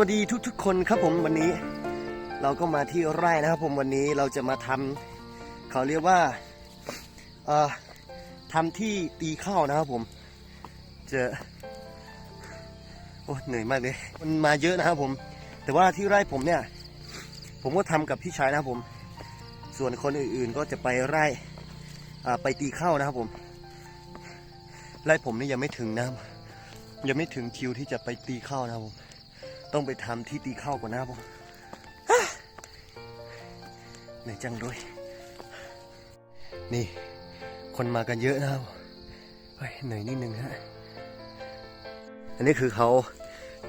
วัสดีทุกๆ คนครับผมวันนี้ เราก็มาที่ไร่นะครับผมวันนี้เราจะมาทำเขาเรียกว่าเอ่อทำที่ตีข้าวนะครับผมเจะโอ้เหนื่อยมากเลยมันมาเยอะนะครับผม แต่ว่าที่ไร่ผมเนี่ย ผมก็ทำกับพี่ชายนะครับผม ส่วนคนอื่นๆก็จะไปไร่ไปตีข้าวนะครับผม ไร่ผมนี่ยังไม่ถึงนะยังไม่ถึงคิวที่จะไปตีข้าวนะครับผม ต้องไปทำที่ตีข้าวก่อนนะผมเหนื่อยจังเลย นี่ คนมากันเยอะนะครับเฮ้ยเหนื่อยนิดนึงฮะ อันนี้คือเขา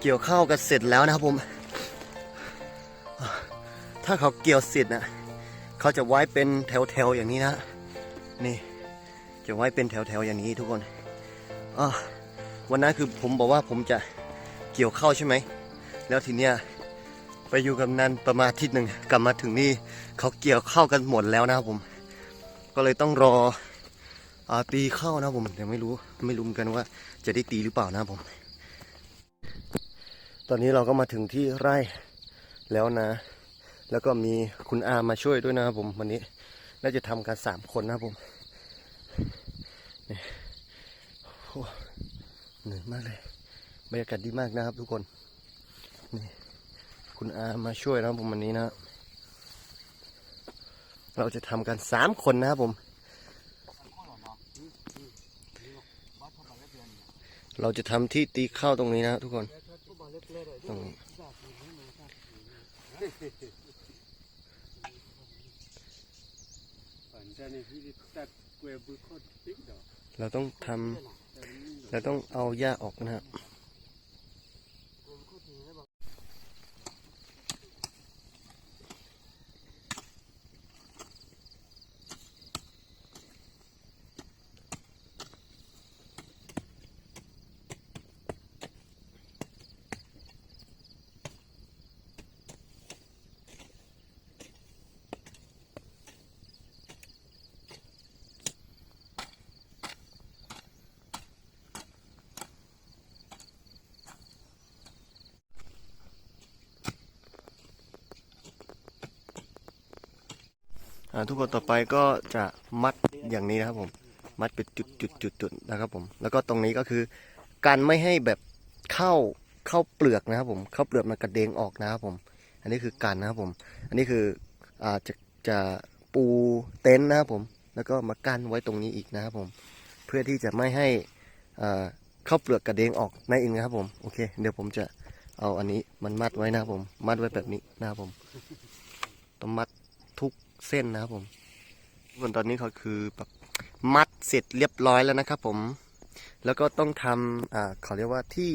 เกี่ยวข้าวกันเสร็จแล้วนะครับผม ถ้าเขาเกี่ยวเสร็จนะเขาจะไว้เป็นแถวๆอย่างนี้นะ นี่ จะไว้เป็นแถวๆอย่างนี้ทุกคน อ่าวันนั้นคือผมบอกว่าผมจะเกี่ยวข้าวใช่ไหม แล้วทีเนี้ยไปอยู่กับนันประมาณอาทิตย์หนึ่งกลับมาถึงนี่เขาเกี่ยวข้าวกันหมดแล้วนะครับผม ก็เลยต้องรออาตีข้าวนะผมยังไม่รู้ไม่รู้เหมือนกันว่าจะได้ตีหรือเปล่านะผม ตอนนี้เราก็มาถึงที่ไร่แล้วนะ แล้วก็มีคุณอามาช่วยด้วยนะครับผมวันนี้น่าจะทำกันสามคนนะครับผมเหนื่อยมากเลยบรรยากาศดีมากนะครับทุกคน นี่คุณอามาช่วยนะผมวันนี้นะ เราจะทำกันสามคนนะครับผม เราจะทำที่ตีข้าวตรงนี้นะทุกคนตรงเราต้องทำเราต้องเอาหญ้าออกนะครับ ทุกคนต่อไปก็จะมัดอย่างนี้นะครับผม มัดเป็นจุดจุดจุดจุดนะครับผม แล้วก็ตรงนี้ก็คือ การไม่ให้แบบเข้าเข้าเปลือกนะครับผมเข้าเปลือกมันกระเด้งออกนะครับผม อันนี้คือการนะครับผม อันนี้คืออาจะจะปูเต็นท์นะครับผม แล้วก็มากั้นไว้ตรงนี้อีกนะครับผม เพื่อที่จะไม่ให้อ่าเข้าเปลือกกระเด้งออกนั่นเองนะครับผม โอเค เดี๋ยวผมจะเอาอันนี้มันมัดไว้นะครับผม มัดไว้แบบนี้นะครับผมต้องมัดทุก เส้นนะครับผมส่วนตอนนี้เขาคือแบบมัดเสร็จเรียบร้อยแล้วนะครับผม แล้วก็ต้องทำอ่าเขาเรียกว่าที่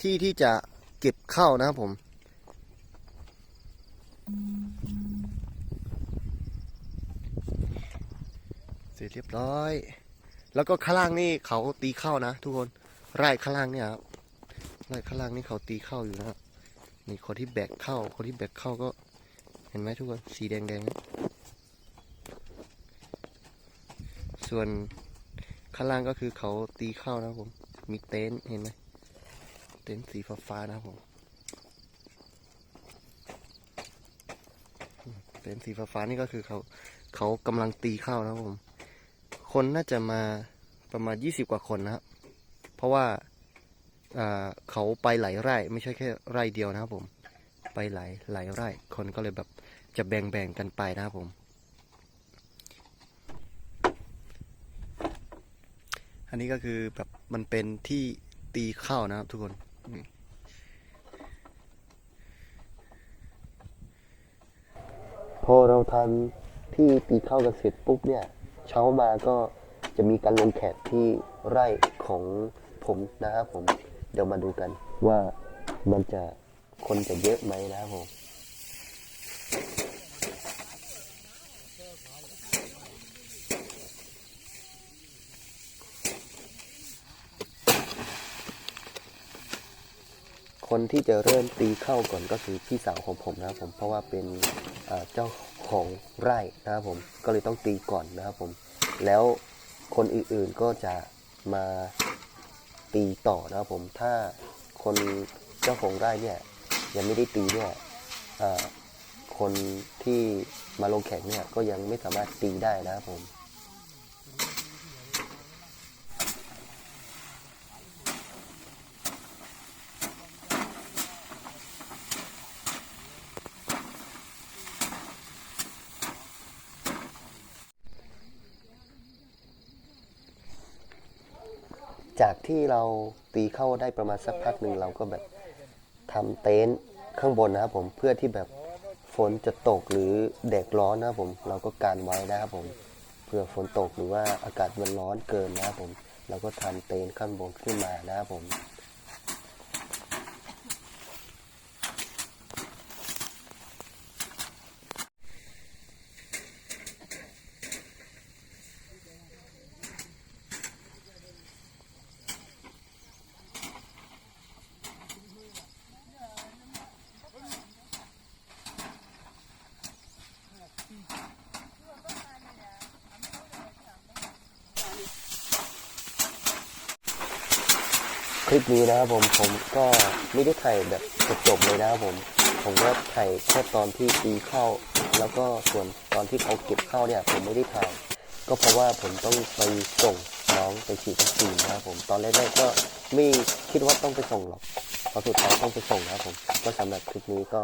ที่ที่จะเก็บข้าวนะครับผมเสร็จเรียบร้อย แล้วก็ข้างล่างนี่เขาตีข้าวนะ ทุกคนไร่ข้างล่างเนี่ยครับไร่ข้างล่างนี่เขาตีข้าวอยู่นะครับนี่คนที่แบกข้าวคนที่แบกข้าวก็ เห็นไหมทุกคนสีแดงแดงๆ ส่วนข้างล่างก็คือเขาตีข้าวนะครับผม มีเต็นท์เห็นไหมเต็นท์สีฟ้าๆนะครับผมเต็นท์สีฟ้าๆนี่ก็คือเขาเขากำลังตีข้าวนะครับผม คนน่าจะมาประมาณยี่สิบกว่าคนนะครับเพราะว่าอ่าเขาไปหลายไร่ ไม่ใช่แค่ไร่เดียวนะครับผม ไปหลายหลายไร่ คนก็เลยแบบจะแบ่งแบ่งกันไปนะครับผม อันนี้ก็คือแบบมันเป็นที่ตีข้าวนะครับทุกคนพอเราทำที่ตีข้าวกันเสร็จปุ๊บเนี่ย เช้ามาก็จะมีการลงแขกที่ไร่ของผมนะครับผม เดี๋ยวมาดูกันว่ามันจะคนจะเยอะไหมนะครับผม คนที่จะเริ่มตีเข้าก่อนก็คือพี่สาวของผมนะครับผมเพราะว่าเป็นเจ้าของไร่นะครับผมก็เลยต้องตีก่อนนะครับผมแล้วคนอื่นๆก็จะมาตีต่อนะครับผมถ้าคนเจ้าของไร่เนี่ยยังไม่ได้ตีเนี่ยคนที่มาลงแข่งเนี่ยก็ยังไม่สามารถตีได้นะครับผม จากที่เราตีเข้าได้ประมาณสักพักหนึ่งเราก็แบบทำเต็นท์ข้างบนนะครับผมเพื่อที่แบบฝนจะตกหรือแดดร้อนนะครับผมเราก็การไว้นะครับผมเพื่อฝนตกหรือว่าอากาศมันร้อนเกินนะครับผมเราก็ทำเต็นท์ข้างบนขึ้นมานะครับผม คลิปนี้นะครับผมผมก็ไม่ได้ถ่ายแบบจบๆเลยนะครับผม ผมก็ถ่ายแค่ตอนที่ตีเข้า แล้วก็ส่วนตอนที่เขาเก็บเข้าเนี่ยผมไม่ได้ถ่ายก็เพราะว่าผมต้องไปส่งน้องไปฉีดวัคซีนนะครับผมตอนแรกๆก็ไม่คิดว่าต้องไปส่งหรอกพอสุดท้ายต้องไปส่งนะครับผมก็สำหรับคลิปนี้ก็